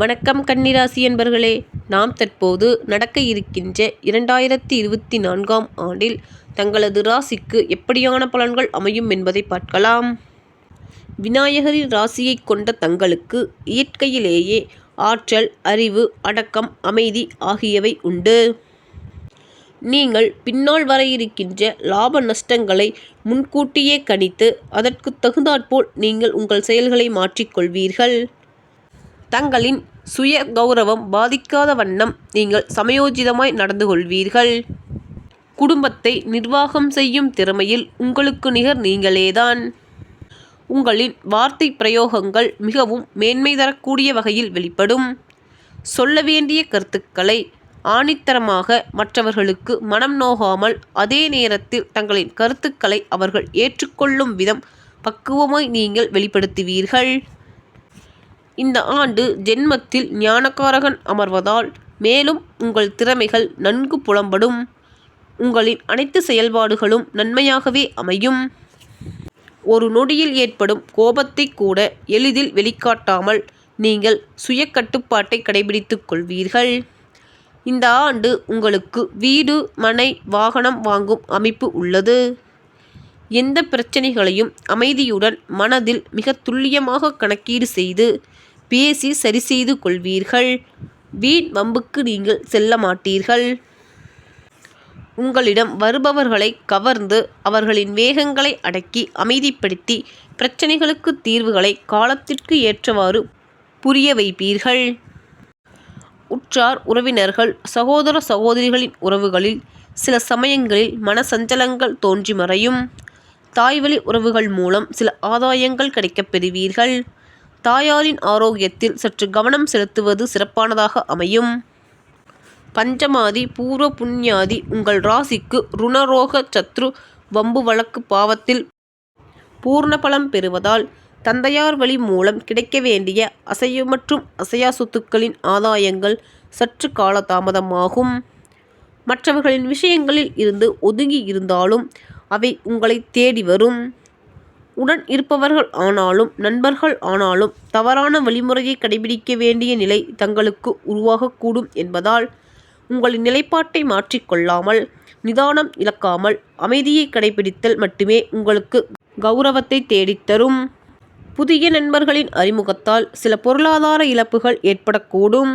வணக்கம் கன்னிராசி என்பர்களே நாம் தற்போது நடக்க இருக்கின்ற இரண்டாயிரத்தி இருபத்தி நான்காம் ஆண்டில் தங்களது ராசிக்கு எப்படியான பலன்கள் அமையும் என்பதை பார்க்கலாம். விநாயகரின் ராசியை கொண்ட தங்களுக்கு இயற்கையிலேயே ஆற்றல் அறிவு அடக்கம் அமைதி ஆகியவை உண்டு. நீங்கள் பின்னால் வர இருக்கின்ற லாப நஷ்டங்களை முன்கூட்டியே கணித்து அதற்கு தகுந்தாற்போல் நீங்கள் உங்கள் செயல்களை மாற்றிக்கொள்வீர்கள். தங்களின் சுய கௌரவம் பாதிக்காத வண்ணம் நீங்கள் சமயோஜிதமாய் நடந்து கொள்வீர்கள் குடும்பத்தை நிர்வாகம் செய்யும் திறமையில் உங்களுக்கு நிகர் நீங்களேதான். உங்களின் வார்த்தை பிரயோகங்கள் மிகவும் மேன்மை தரக்கூடிய வகையில் வெளிப்படும். சொல்ல வேண்டிய கருத்துக்களை ஆணித்தரமாக மற்றவர்களுக்கு மனம் நோகாமல் அதே நேரத்தில் தங்களின் கருத்துக்களை அவர்கள் ஏற்றுக்கொள்ளும் விதம் பக்குவமாய் நீங்கள் வெளிப்படுத்துவீர்கள். இந்த ஆண்டு ஜென்மத்தில் ஞானகாரகன் அமர்வதால் மேலும் உங்கள் திறமைகள் நன்கு புலம்படும். உங்களின் அனைத்து செயல்பாடுகளும் நன்மையாகவே அமையும். ஒரு நொடியில் ஏற்படும் கோபத்தை கூட எளிதில் வெளிக்காட்டாமல் நீங்கள் சுய கட்டுப்பாட்டை கடைபிடித்துக் கொள்வீர்கள். இந்த ஆண்டு உங்களுக்கு வீடு மனை வாகனம் வாங்கும் அமைப்பு உள்ளது. எந்த பிரச்சனைகளையும் அமைதியுடன் மனதில் மிக துல்லியமாக கணக்கீடு செய்து பேசி சரி செய்து கொள்வீர்கள். வீண் வம்புக்கு நீங்கள் செல்ல மாட்டீர்கள். உங்களிடம் வருபவர்களை கவர்ந்து அவர்களின் வேகங்களை அடக்கி அமைதிப்படுத்தி பிரச்சனைகளுக்கு தீர்வுகளை காலத்திற்கு ஏற்றவாறு புரிய வைப்பீர்கள். உற்றார் உறவினர்கள் சகோதர சகோதரிகளின் உறவுகளில் சில சமயங்களில் மனசஞ்சலங்கள் தோன்றி மறையும். தாய்வழி உறவுகள் மூலம் சில ஆதாயங்கள் கிடைக்கப் பெறுவீர்கள். தாயாரின் ஆரோக்கியத்தில் சற்று கவனம் செலுத்துவது சிறப்பானதாக அமையும். பஞ்சமாதி பூர்வ புண்ணியாதி உங்கள் ராசிக்கு ருணரோக சத்ரு வம்பு வழக்கு பாவத்தில் பூர்ண பலம் பெறுவதால் தந்தையார் வழி மூலம் கிடைக்க வேண்டிய அசைய மற்றும் அசையா சொத்துக்களின் ஆதாயங்கள் சற்று காலதாமதமாகும். மற்றவர்களின் விஷயங்களில் இருந்து ஒதுங்கி இருந்தாலும் அவை உங்களை தேடி வரும். உடன் இருப்பவர்கள் ஆனாலும் நண்பர்கள் ஆனாலும் தவறான வழிமுறையை கடைபிடிக்க வேண்டிய நிலை தங்களுக்கு உருவாகக்கூடும் என்பதால் உங்களின் நிலைப்பாட்டை மாற்றிக்கொள்ளாமல் நிதானம் இழக்காமல் அமைதியை கடைபிடித்தல் மட்டுமே உங்களுக்கு கௌரவத்தை தேடித்தரும் புதிய நண்பர்களின் அறிமுகத்தால் சில பொருளாதார இழப்புகள் ஏற்படக்கூடும்.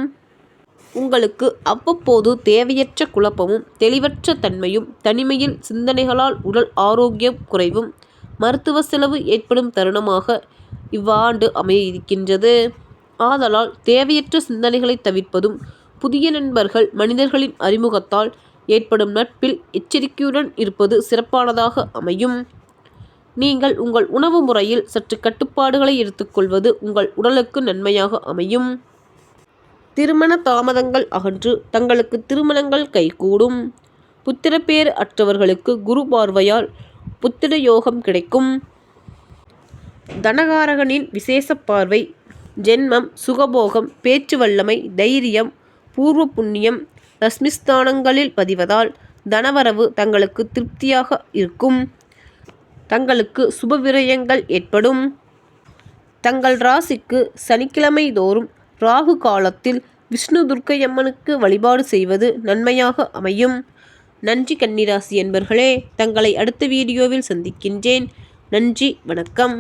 உங்களுக்கு அவ்வப்போது தேவையற்ற குழப்பமும் தெளிவற்ற தன்மையும் தனிமையில் சிந்தனைகளால் உடல் ஆரோக்கியம் குறைவும் மருத்துவ செலவு ஏற்படும் தருணமாக இவ்வாண்டு அமைய இருக்கின்றது ஆதலால் தேவையற்ற சிந்தனைகளை தவிர்ப்பதும் புதிய நண்பர்கள் மனிதர்களின் அறிமுகத்தால் ஏற்படும் நட்பில் எச்சரிக்கையுடன் இருப்பது சிறப்பானதாக அமையும். நீங்கள் உங்கள் உணவு முறையில் சற்று கட்டுப்பாடுகளை எடுத்துக்கொள்வது உங்கள் உடலுக்கு நன்மையாக அமையும். திருமண தாமதங்கள் அகன்று தங்களுக்கு திருமணங்கள் கைகூடும். புத்திரப்பேறு அற்றவர்களுக்கு குரு பார்வையால் புத்திர யோகம் கிடைக்கும். தனகாரகனின் விசேஷ பார்வை ஜென்மம் சுகபோகம் பேச்சு வல்லமை தைரியம் பூர்வ புண்ணியம் ரஸ்மிஸ்தானங்களில் பதிவதால் தனவரவு தங்களுக்கு திருப்தியாக இருக்கும். தங்களுக்கு சுப விரயங்கள் ஏற்படும். தங்கள் ராசிக்கு சனிக்கிழமை தோறும் ராகு காலத்தில் விஷ்ணு துர்க்கையம்மனுக்கு வழிபாடு செய்வது நன்மையாக அமையும். நன்றி கன்னிராசி என்பர்களே தங்களை அடுத்த வீடியோவில் சந்திக்கின்றேன். நன்றி வணக்கம்.